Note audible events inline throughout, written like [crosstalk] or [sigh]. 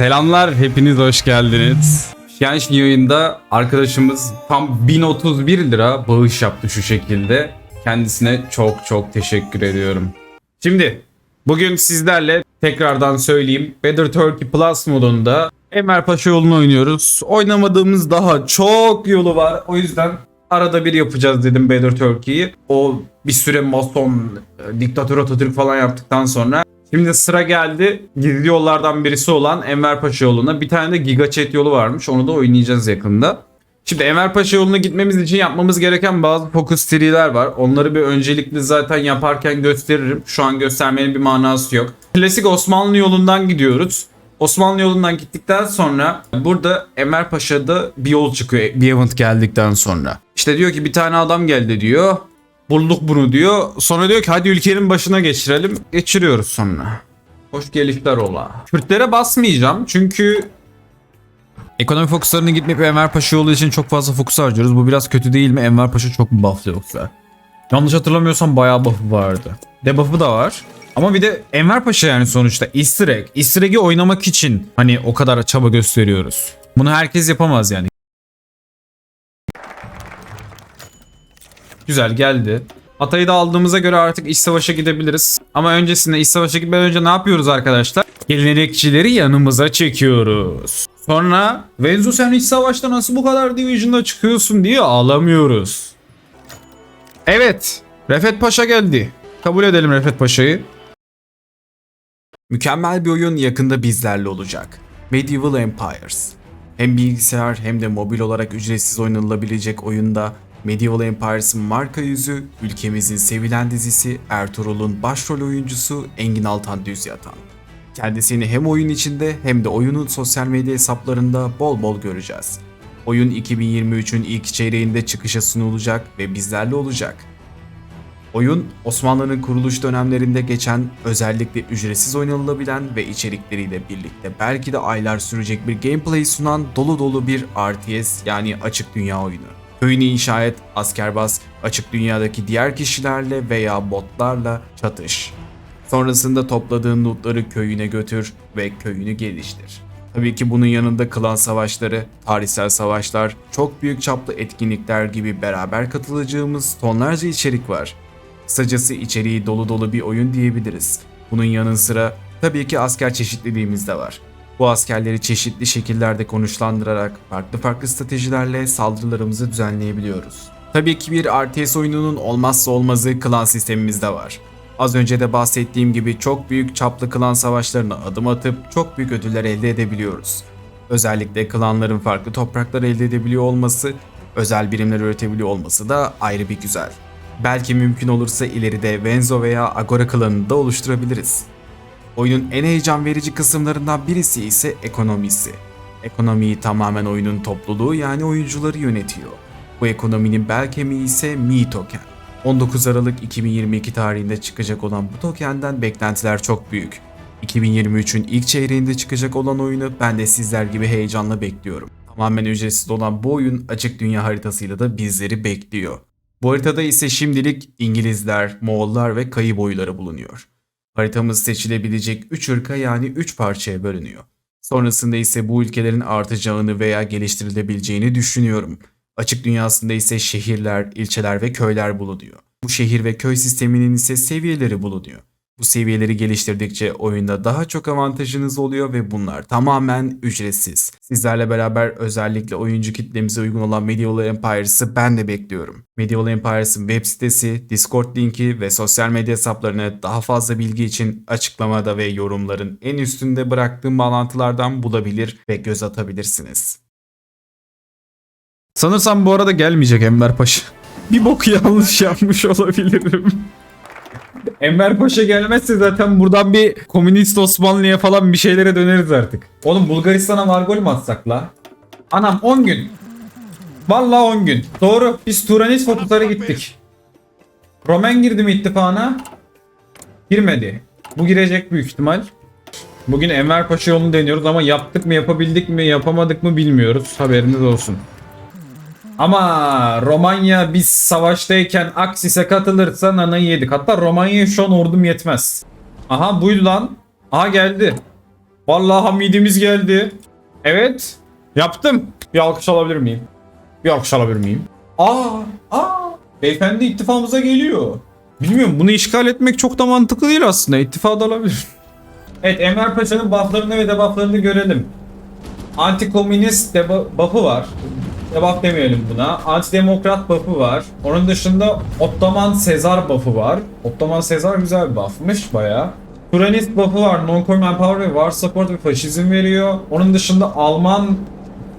Selamlar, hepiniz hoş geldiniz. Genç yayında arkadaşımız tam 1031 lira bağış yaptı şu şekilde. Kendisine çok çok teşekkür ediyorum. Şimdi bugün sizlerle tekrardan söyleyeyim Better Turkey Plus modunda Enver Paşa yolunu oynuyoruz. Oynamadığımız daha çok yolu var. O yüzden arada bir yapacağız dedim Better Turkey'yi. O bir süre mason, diktatör Atatürk falan yaptıktan sonra Şimdi sıra geldi gizli yollardan birisi olan Enver Paşa yoluna. Bir tane de Giga Chat yolu varmış. Onu da oynayacağız yakında. Şimdi Enver Paşa yoluna gitmemiz için yapmamız gereken bazı focus tree'ler var. Onları bir öncelikli zaten yaparken gösteririm. Şu an göstermenin bir manası yok. Klasik Osmanlı yolundan gidiyoruz. Osmanlı yolundan gittikten sonra burada Enver Paşa'da bir yol çıkıyor bir event geldikten sonra. İşte diyor ki bir tane adam geldi diyor. Bulduk bunu diyor. Sonra diyor ki hadi ülkenin başına geçirelim. Geçiriyoruz sonra. Hoş gelişler ola. Kürtlere basmayacağım çünkü Ekonomi fokuslarının gitmeyip Enver Paşa yolu için çok fazla fokus harcıyoruz. Bu biraz kötü değil mi? Enver Paşa çok mu bufflı yoksa? Yanlış hatırlamıyorsam bayağı buff'ı vardı. Debuff'ı da var. Ama bir de Enver Paşa yani sonuçta easter egg. Easter egg'i oynamak için hani o kadar çaba gösteriyoruz. Bunu herkes yapamaz yani. Güzel geldi. Atayı da aldığımıza göre artık iç savaşa gidebiliriz. Ama öncesinde iç savaşa gitmeden önce ne yapıyoruz arkadaşlar? Gelenekçileri yanımıza çekiyoruz. Sonra Venzo sen iç savaşta nasıl bu kadar division'da çıkıyorsun diye ağlamıyoruz. Evet. Refet Paşa geldi. Kabul edelim Refet Paşa'yı. Mükemmel bir oyun yakında bizlerle olacak. Medieval Empires. Hem bilgisayar hem de mobil olarak ücretsiz oynanılabilecek oyunda Medieval Empires'ın marka yüzü, ülkemizin sevilen dizisi Ertuğrul'un başrol oyuncusu Engin Altan Düz. Kendisini hem oyun içinde hem de oyunun sosyal medya hesaplarında bol bol göreceğiz. Oyun 2023'ün ilk çeyreğinde çıkışa sunulacak ve bizlerle olacak. Oyun Osmanlı'nın kuruluş dönemlerinde geçen özellikle ücretsiz oynanılabilen ve içerikleriyle birlikte belki de aylar sürecek bir gameplay sunan dolu dolu bir RTS yani açık dünya oyunu. Köyünü inşa et, asker bas, açık dünyadaki diğer kişilerle veya botlarla çatış. Sonrasında topladığın lootları köyüne götür ve köyünü geliştir. Tabii ki bunun yanında klan savaşları, tarihsel savaşlar, çok büyük çaplı etkinlikler gibi beraber katılacağımız tonlarca içerik var. Kısacası içeriği dolu dolu bir oyun diyebiliriz. Bunun yanı sıra tabii ki asker çeşitliliğimiz de var. Bu askerleri çeşitli şekillerde konuşlandırarak farklı farklı stratejilerle saldırılarımızı düzenleyebiliyoruz. Tabii ki bir RTS oyununun olmazsa olmazı klan sistemimiz de var. Az önce de bahsettiğim gibi çok büyük çaplı klan savaşlarına adım atıp çok büyük ödüller elde edebiliyoruz. Özellikle klanların farklı topraklar elde edebiliyor olması, özel birimler üretebiliyor olması da ayrı bir güzel. Belki mümkün olursa ileride Venzo veya Agora klanını da oluşturabiliriz. Oyunun en heyecan verici kısımlarından birisi ise ekonomisi. Ekonomiyi tamamen oyunun topluluğu yani oyuncuları yönetiyor. Bu ekonominin bel kemiği ise Mi Token. 19 Aralık 2022 tarihinde çıkacak olan bu tokenden beklentiler çok büyük. 2023'ün ilk çeyreğinde çıkacak olan oyunu ben de sizler gibi heyecanla bekliyorum. Tamamen ücretsiz olan bu oyun açık dünya haritasıyla da bizleri bekliyor. Bu haritada ise şimdilik İngilizler, Moğollar ve kayı boyları bulunuyor. Haritamız seçilebilecek 3 ırka yani 3 parçaya bölünüyor. Sonrasında ise bu ülkelerin artacağını veya geliştirilebileceğini düşünüyorum. Açık dünyasında ise şehirler, ilçeler ve köyler bulunuyor. Bu şehir ve köy sisteminin ise seviyeleri bulunuyor. Bu seviyeleri geliştirdikçe oyunda daha çok avantajınız oluyor ve bunlar tamamen ücretsiz. Sizlerle beraber özellikle oyuncu kitlemize uygun olan Medieval Empires'ı ben de bekliyorum. Medieval Empires'ın web sitesi, Discord linki ve sosyal medya hesaplarını daha fazla bilgi için açıklamada ve yorumların en üstünde bıraktığım bağlantılardan bulabilir ve göz atabilirsiniz. Sanırsam bu arada gelmeyecek Enver Paşa. [laughs] Bir bok yanlış yapmış olabilirim. Enver Paşa gelmezse zaten buradan bir komünist Osmanlı'ya falan bir şeylere döneriz artık. Oğlum Bulgaristan'a var gol mü atsak la? Anam 10 gün. Vallahi 10 gün. Doğru. Biz Turanist fotoğraflara gittik. Romen girdi mi ittifana? Girmedi. Bu girecek büyük ihtimal. Bugün Enver Paşa yolunu deniyoruz ama yaptık mı yapabildik mi yapamadık mı bilmiyoruz. Haberiniz olsun. Ama Romanya biz savaştayken Aksis'e katılırsa nanayı yedik. Hatta Romanya'ya şu an ordum yetmez. Aha buydu lan. Aha geldi. Vallahi hamidimiz geldi. Evet. Yaptım. Bir alkış alabilir miyim? Bir alkış alabilir miyim? Aa, aa. Beyefendi ittifamıza geliyor. Bilmiyorum bunu işgal etmek çok da mantıklı değil aslında. İttifa da alabilir. Evet Enver Paşa'nın bufflarını ve debufflarını görelim. Anti-komünist deba- buff'ı var. Debuff demeyelim buna. Anti-demokrat buff'ı var. Onun dışında Ottoman Sezar buff'ı var. Ottoman Sezar güzel bir buff'mış bayağı. Turanist buff'ı var. Non-core manpower ve war support ve faşizm veriyor. Onun dışında Alman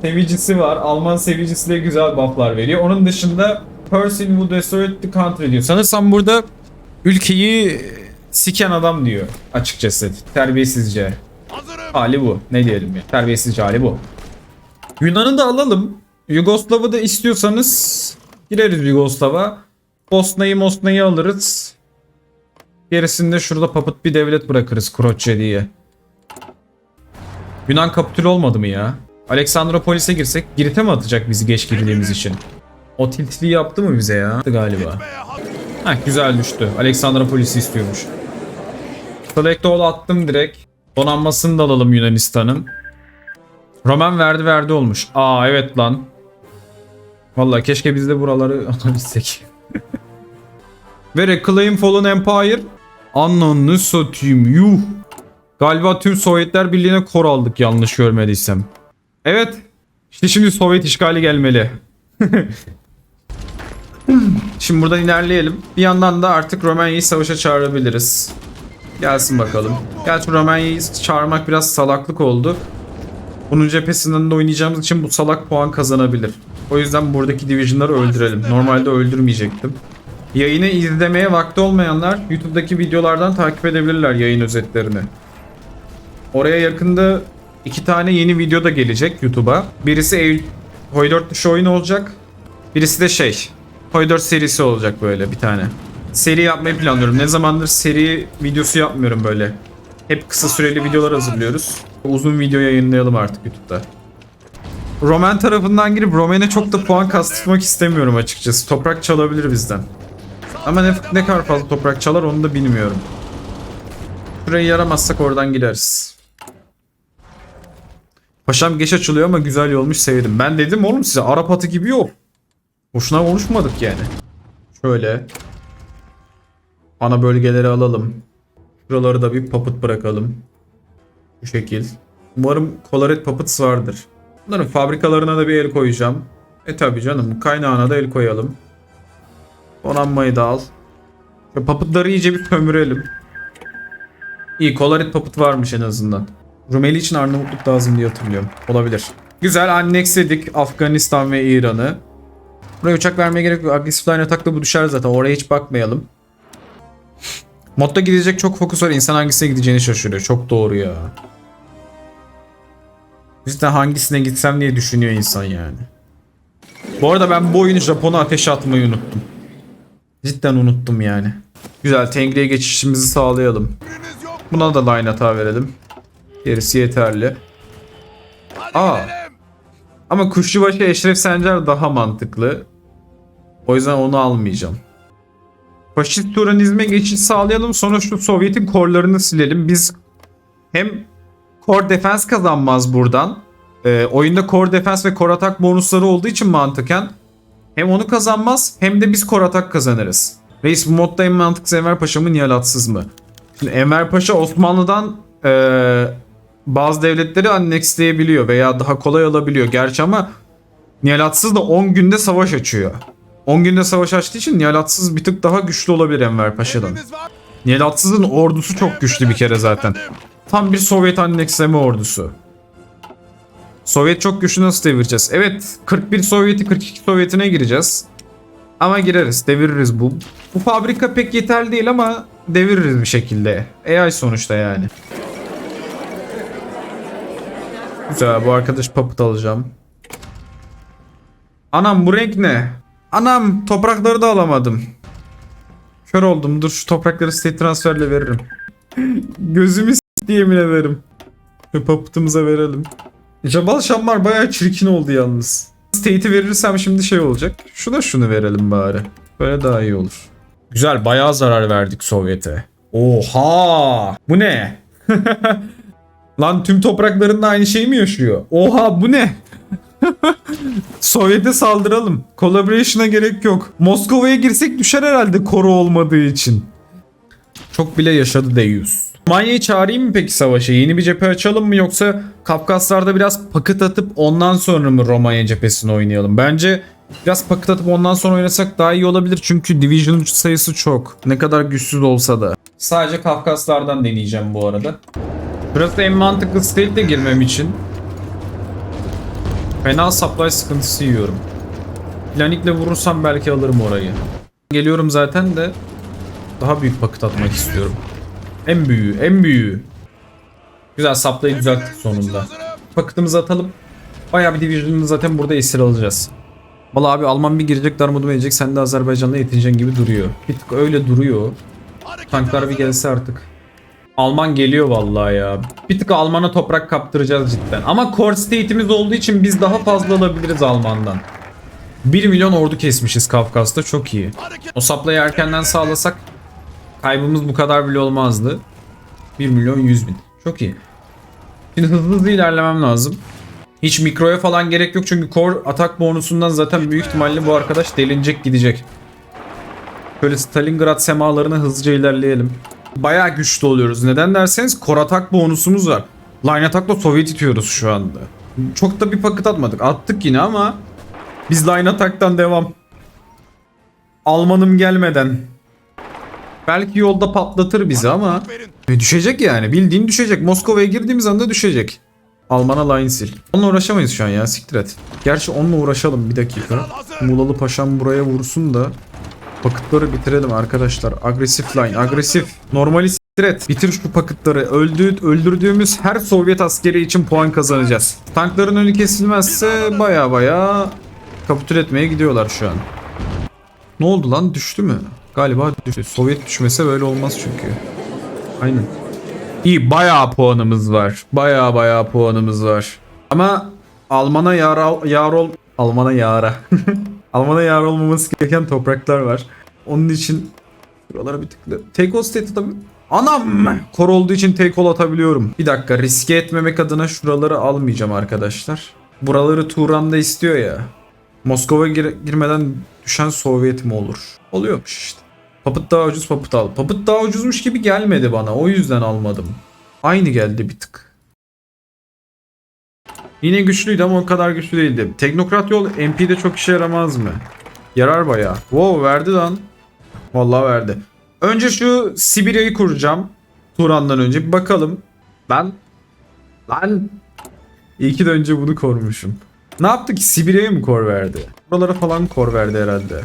sevicisi var. Alman sevicisi de güzel buff'lar veriyor. Onun dışında Person who destroyed the country diyor. Sanırsam burada ülkeyi siken adam diyor açıkçası. Terbiyesizce. Hali bu. Ne diyelim ya. Terbiyesizce hali bu. Yunan'ı da alalım. Yugoslav'ı da istiyorsanız gireriz Yugoslav'a. Bosna'yı Mosna'yı alırız. Gerisinde şurada papıt bir devlet bırakırız Kroçya diye. Yunan kapitül olmadı mı ya? Aleksandropolis'e girsek Girit'e mi atacak bizi geç girdiğimiz için? O tiltliği yaptı mı bize ya? Galiba. Heh güzel düştü. Aleksandropolis'i istiyormuş. Select all attım direkt. Donanmasını da alalım Yunanistan'ın. Roman verdi verdi olmuş. Aa evet lan. Vallahi keşke biz de buraları [laughs] alabilsek. Ve Reclaim Fallen Empire. Ananı satayım yuh. Galiba tüm Sovyetler Birliği'ne kor aldık yanlış görmediysem. Evet. İşte şimdi Sovyet işgali gelmeli. [laughs] şimdi buradan ilerleyelim. Bir yandan da artık Romanya'yı savaşa çağırabiliriz. Gelsin bakalım. Gerçi Romanya'yı çağırmak biraz salaklık oldu. Bunun cephesinden de oynayacağımız için bu salak puan kazanabilir. O yüzden buradaki division'ları öldürelim. Normalde öldürmeyecektim. Yayını izlemeye vakti olmayanlar YouTube'daki videolardan takip edebilirler yayın özetlerini. Oraya yakında iki tane yeni video da gelecek YouTube'a. Birisi Eylül Hoy 4 dışı oyun olacak. Birisi de şey Hoy 4 serisi olacak böyle bir tane. Seri yapmayı planlıyorum. Ne zamandır seri videosu yapmıyorum böyle. Hep kısa süreli videolar hazırlıyoruz. Uzun video yayınlayalım artık YouTube'da. Roman tarafından girip Roman'e çok da puan kastırmak istemiyorum açıkçası. Toprak çalabilir bizden. Ama ne, ne kadar fazla toprak çalar onu da bilmiyorum. Şurayı yaramazsak oradan gideriz. Paşam geç açılıyor ama güzel yolmuş sevdim. Ben dedim oğlum size Arap atı gibi yok. Boşuna konuşmadık yani. Şöyle. Ana bölgeleri alalım. Şuraları da bir papıt bırakalım. Bu şekil. Umarım Kolaret Puppets vardır. Bunların fabrikalarına da bir el koyacağım. E tabi canım kaynağına da el koyalım. Donanmayı da al. Ve papıtları iyice bir kömürelim. İyi Kolaret Puppet varmış en azından. Rumeli için Arnavutluk lazım diye hatırlıyorum. Olabilir. Güzel annexledik Afganistan ve İran'ı. Buraya uçak vermeye gerek yok. Agresif line atakta bu düşer zaten. Oraya hiç bakmayalım. Modda gidecek çok fokus var. İnsan hangisine gideceğini şaşırıyor. Çok doğru ya. Cidden hangisine gitsem diye düşünüyor insan yani. Bu arada ben bu oyunu Japon'a ateşe atmayı unuttum. Cidden unuttum yani. Güzel Tengri'ye geçişimizi sağlayalım. Buna da line hata verelim. Gerisi yeterli. Aa. Ama Kuşçubaşı Eşref Sencer daha mantıklı. O yüzden onu almayacağım. Faşist Turanizme geçiş sağlayalım sonra şu Sovyet'in korlarını silelim. Biz hem core defense kazanmaz buradan. Ee, oyunda core defense ve core atak bonusları olduğu için mantıken hem onu kazanmaz hem de biz core atak kazanırız. Reis bu modda en mantıklı Enver Paşa mı Nihalatsız mı? Şimdi Enver Paşa Osmanlı'dan ee, bazı devletleri annexleyebiliyor veya daha kolay alabiliyor. Gerçi ama Nihalatsız da 10 günde savaş açıyor. 10 günde savaş açtığı için Nihalatsız bir tık daha güçlü olabilir Enver Paşa'dan. Nihalatsız'ın ordusu çok güçlü bir kere zaten. Tam bir Sovyet anneksleme ordusu. Sovyet çok güçlü nasıl devireceğiz? Evet 41 Sovyet'i 42 Sovyet'ine gireceğiz. Ama gireriz deviririz bu. Bu fabrika pek yeterli değil ama deviririz bir şekilde. AI sonuçta yani. Güzel bu arkadaş papıt alacağım. Anam bu renk ne? Anam toprakları da alamadım. Kör oldum. Dur şu toprakları state transferle veririm. [laughs] Gözümü yemin ederim. Ve papıtımıza verelim. Jabal Şammar bayağı çirkin oldu yalnız. State'i verirsem şimdi şey olacak. Şuna şunu verelim bari. Böyle daha iyi olur. Güzel bayağı zarar verdik Sovyet'e. Oha! Bu ne? [laughs] Lan tüm topraklarında aynı şey mi yaşıyor? Oha bu ne? [laughs] Sovyet'e saldıralım. Collaboration'a gerek yok. Moskova'ya girsek düşer herhalde koru olmadığı için. Çok bile yaşadı Deus. Romanya'yı çağırayım mı peki savaşa? Yeni bir cephe açalım mı yoksa Kafkaslar'da biraz pakıt atıp ondan sonra mı Romanya cephesini oynayalım? Bence biraz pakıt atıp ondan sonra oynasak daha iyi olabilir çünkü Division sayısı çok. Ne kadar güçsüz olsa da. Sadece Kafkaslardan deneyeceğim bu arada. Burası en mantıklı state'de girmem için. Fena supply sıkıntısı yiyorum. Planikle vurursam belki alırım orayı. Geliyorum zaten de daha büyük paket atmak istiyorum. En büyüğü, en büyüğü. Güzel supply'ı düzelttik sonunda. Paketimizi atalım. Bayağı bir division'ı zaten burada esir alacağız. Valla abi Alman bir girecek darmadağın edecek sen de Azerbaycan'la yetineceksin gibi duruyor. Bir tık öyle duruyor. Tanklar bir gelse artık. Alman geliyor vallahi ya. Bir tık Alman'a toprak kaptıracağız cidden. Ama core state'imiz olduğu için biz daha fazla alabiliriz Alman'dan. 1 milyon ordu kesmişiz Kafkas'ta çok iyi. O saplayı erkenden sağlasak kaybımız bu kadar bile olmazdı. 1 milyon 100 bin. Çok iyi. Şimdi hızlı hızlı ilerlemem lazım. Hiç mikroya falan gerek yok çünkü core atak bonusundan zaten büyük ihtimalle bu arkadaş delinecek gidecek. Böyle Stalingrad semalarına hızlıca ilerleyelim. Bayağı güçlü oluyoruz. Neden derseniz core atak bonusumuz var. Line atakla Sovyet itiyoruz şu anda. Çok da bir paket atmadık. Attık yine ama biz line ataktan devam. Almanım gelmeden. Belki yolda patlatır bizi ama e, düşecek yani. Bildiğin düşecek. Moskova'ya girdiğimiz anda düşecek. Alman'a line sil. Onunla uğraşamayız şu an ya siktir et. Gerçi onunla uğraşalım bir dakika. Muğlalı Paşam buraya vursun da Pakıtları bitirelim arkadaşlar. Agresif line, agresif. Normali siktir et. Bitir şu pakıtları. Öldü, öldürdüğümüz her Sovyet askeri için puan kazanacağız. Tankların önü kesilmezse baya baya kapitüle etmeye gidiyorlar şu an. Ne oldu lan? Düştü mü? Galiba düştü. Sovyet düşmese böyle olmaz çünkü. Aynen. İyi bayağı puanımız var. Bayağı bayağı puanımız var. Ama Alman'a yar, yar ol... Alman'a yara. [laughs] Alman'a yar olmaması gereken topraklar var. Onun için buralara bir tıklı. Take all state tabii. Anam! Kor olduğu için take all atabiliyorum. Bir dakika riske etmemek adına şuraları almayacağım arkadaşlar. Buraları Turan'da istiyor ya. Moskova gir- girmeden düşen Sovyet mi olur? Oluyormuş işte. Papıt daha ucuz papıt al. Papıt daha ucuzmuş gibi gelmedi bana. O yüzden almadım. Aynı geldi bir tık. Yine güçlüydü ama o kadar güçlü değildi. Teknokrat yol MP'de çok işe yaramaz mı? Yarar bayağı. Wow verdi lan. Vallahi verdi. Önce şu Sibirya'yı kuracağım. Turan'dan önce bir bakalım. Ben lan İyi ki de önce bunu korumuşum. Ne yaptı ki? Sibirya'ya mı kor verdi? Buralara falan kor verdi herhalde.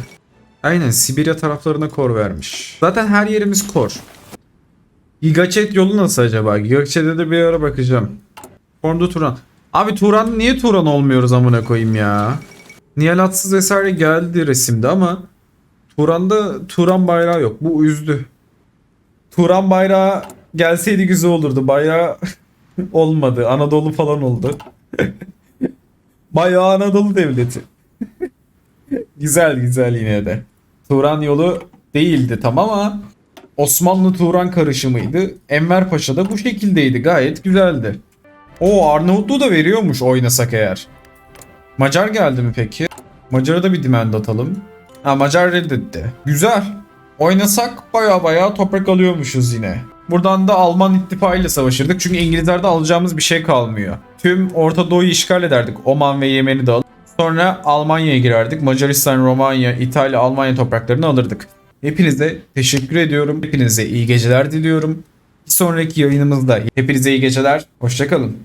Aynen Sibirya taraflarına kor vermiş. Zaten her yerimiz kor. Gigaçet yolu nasıl acaba? Gigaçet'e de bir ara bakacağım. Formda Turan. Abi Turan niye Turan olmuyoruz amına koyayım ya? Nihal Atsız vesaire geldi resimde ama Turan'da Turan bayrağı yok. Bu üzdü. Turan bayrağı gelseydi güzel olurdu. Bayrağı [laughs] olmadı. Anadolu falan oldu. [laughs] Bayağı Anadolu devleti. [laughs] güzel güzel yine de. Turan yolu değildi tam ama Osmanlı Turan karışımıydı. Enver Paşa da bu şekildeydi. Gayet güzeldi. O Arnavutluğu da veriyormuş oynasak eğer. Macar geldi mi peki? Macar'a da bir demand atalım. Ha Macar reddetti. Güzel. Oynasak baya baya toprak alıyormuşuz yine. Buradan da Alman ittifakıyla savaşırdık. Çünkü İngilizlerde alacağımız bir şey kalmıyor. Tüm Orta Doğu'yu işgal ederdik. Oman ve Yemen'i de alıp. Sonra Almanya'ya girerdik. Macaristan, Romanya, İtalya, Almanya topraklarını alırdık. Hepinize teşekkür ediyorum. Hepinize iyi geceler diliyorum. Bir sonraki yayınımızda hepinize iyi geceler. Hoşçakalın.